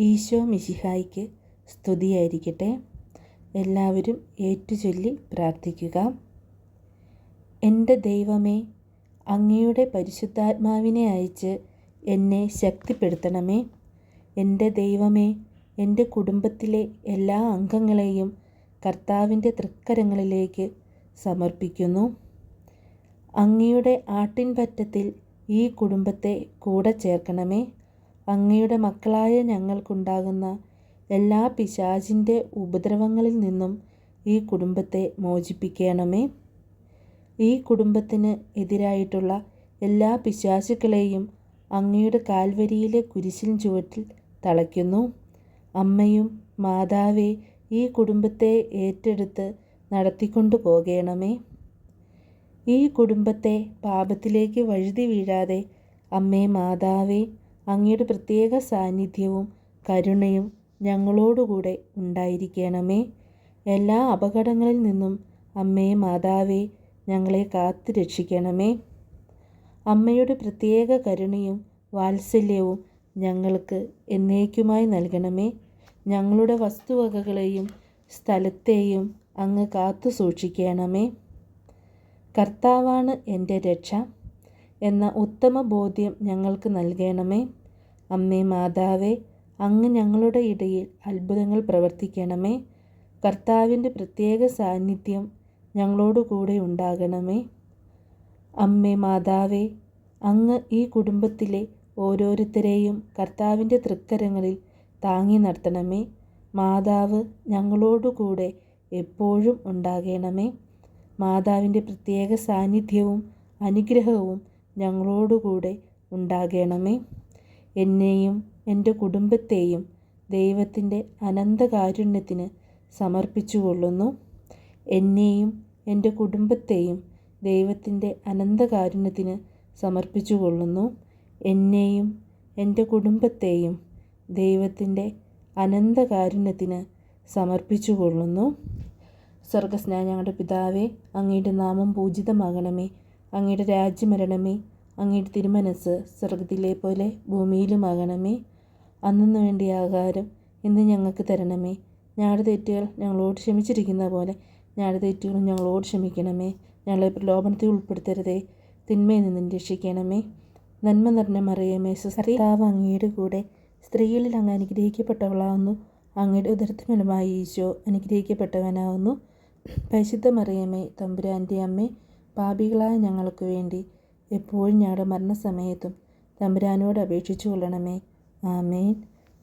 ഈശോ മിശിഹായിക്ക് സ്തുതിയായിരിക്കട്ടെ. എല്ലാവരും ഏറ്റുചൊല്ലി പ്രാർത്ഥിക്കുക. എന്റെ ദൈവമേ അങ്ങയുടെ പരിശുദ്ധാത്മാവിനെ അയച്ച് എന്നെ ശക്തിപ്പെടുത്തണമേ. എന്റെ ദൈവമേ എന്റെ കുടുംബത്തിലെ എല്ലാ അംഗങ്ങളെയും കർത്താവിന്റെ തൃക്കരങ്ങളിലേക്ക് സമർപ്പിക്കുന്നു. അങ്ങയുടെ ആട്ടിൻപറ്റത്തിൽ ഈ കുടുംബത്തെ കൂടെ ചേർക്കണമേ. അങ്ങയുടെ മക്കളായ ഞങ്ങൾക്കുണ്ടാകുന്ന എല്ലാ പിശാചിന്റെ ഉപദ്രവങ്ങളിൽ നിന്നും ഈ കുടുംബത്തെ മോചിപ്പിക്കണമേ. ഈ കുടുംബത്തിന് എതിരായിട്ടുള്ള എല്ലാ പിശാചുക്കളെയും അങ്ങയുടെ കാൽവരിയിലെ കുരിശിൻ ചുവട്ടിൽ തളയ്ക്കുന്നു. അമ്മയും മാതാവേ ഈ കുടുംബത്തെ ഏറ്റെടുത്ത് നടത്തിക്കൊണ്ടു പോകണമേ. ഈ കുടുംബത്തെ പാപത്തിലേക്ക് വഴുതി വീഴാതെ അമ്മേ മാതാവേ അങ്ങയുടെ പ്രത്യേക സാന്നിധ്യവും കരുണയും ഞങ്ങളോടുകൂടെ ഉണ്ടായിരിക്കണമേ. എല്ലാ അപകടങ്ങളിൽ നിന്നും അമ്മേ മാതാവേ ഞങ്ങളെ കാത്തു രക്ഷിക്കണമേ. അമ്മയുടെ പ്രത്യേക കരുണയും വാത്സല്യവും ഞങ്ങൾക്ക് എന്നേക്കുമായി നൽകണമേ. ഞങ്ങളുടെ വസ്തുവകകളെയും സ്ഥലത്തെയും അങ്ങ് കാത്തു സൂക്ഷിക്കണമേ. കർത്താവാണ് എന്റെ രക്ഷ. എന്ന ഉത്തമ ബോധ്യം ഞങ്ങൾക്ക് നൽകണമേ. അമ്മേ മാതാവേ അങ്ങ് ഞങ്ങളുടെ ഇടയിൽ അത്ഭുതങ്ങൾ പ്രവർത്തിക്കണമേ. കർത്താവിന്റെ പ്രത്യേക സാന്നിധ്യം ഞങ്ങളോട് കൂടെ ഉണ്ടാകണമേ. അമ്മേ മാതാവേ അങ്ങ് ഈ കുടുംബത്തിലെ ഓരോരുത്തരെയും കർത്താവിന്റെ തൃക്കരങ്ങളിൽ താങ്ങി നടത്തണമേ. മാതാവ് ഞങ്ങളോടുകൂടെ എപ്പോഴും ഉണ്ടാകണമേ. മാതാവിന്റെ പ്രത്യേക സാന്നിധ്യവും അനുഗ്രഹവും ഞങ്ങളോടുകൂടെ ഉണ്ടാകണമേ. എന്നെയും എന്റെ കുടുംബത്തെയും ദൈവത്തിന്റെ അനന്തകാരുണ്യത്തിന് സമർപ്പിച്ചുകൊള്ളുന്നു. എന്നെയും എന്റെ കുടുംബത്തെയും ദൈവത്തിന്റെ അനന്തകാരുണ്യത്തിന് സമർപ്പിച്ചുകൊള്ളുന്നു. എന്നെയും എന്റെ കുടുംബത്തെയും ദൈവത്തിന്റെ അനന്തകാരുണ്യത്തിന് സമർപ്പിച്ചുകൊള്ളുന്നു. സ്വർഗസ്നാ ഞങ്ങളുടെ പിതാവേ അങ്ങയുടെ നാമം പൂജിതമാകണമേ. അങ്ങയുടെ രാജ്യം വരണമേ. അങ്ങയുടെ തിരുമനസ് സ്വർഗത്തിലെ പോലെ ഭൂമിയിലുമാകണമേ. അന്നു വേണ്ടിയ ആഹാരം ഇന്ന് ഞങ്ങൾക്ക് തരണമേ. ഞങ്ങളുടെ തെറ്റുകൾ ഞങ്ങളോട് ക്ഷമിച്ചിരിക്കുന്ന പോലെ ഞങ്ങളുടെ തെറ്റുകളും ഞങ്ങളോട് ക്ഷമിക്കണമേ. ഞങ്ങളെ പ്രലോഭനത്തിൽ ഉൾപ്പെടുത്തരുതേ. തിന്മയിൽ നിന്നും രക്ഷിക്കണമേ. നന്മ നിറഞ്ഞ മറിയമേ സുസ്ത്രീതാവ് അങ്ങയുടെ കൂടെ സ്ത്രീകളിൽ അങ്ങ് അനുഗ്രഹിക്കപ്പെട്ടവളാവുന്നു. അങ്ങയുടെ ഉദരത്തിനുമായി ഈശോ അനുഗ്രഹിക്കപ്പെട്ടവനാവുന്നു. പരിശുദ്ധ മറിയമേ തമ്പുരാന്റെ അമ്മേ പാപികളായ ഞങ്ങൾക്ക് വേണ്ടി എപ്പോഴും ഞങ്ങളുടെ മരണസമയത്തും തമ്പുരാനോട് അപേക്ഷിച്ചു കൊള്ളണമേ. ആമേൻ.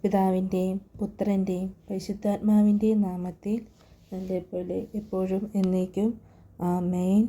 പിതാവിന്റെയും പുത്രന്റെയും പരിശുദ്ധാത്മാവിന്റെയും നാമത്തിൽ പോലെ എപ്പോഴും എന്നേക്കും. ആമേൻ.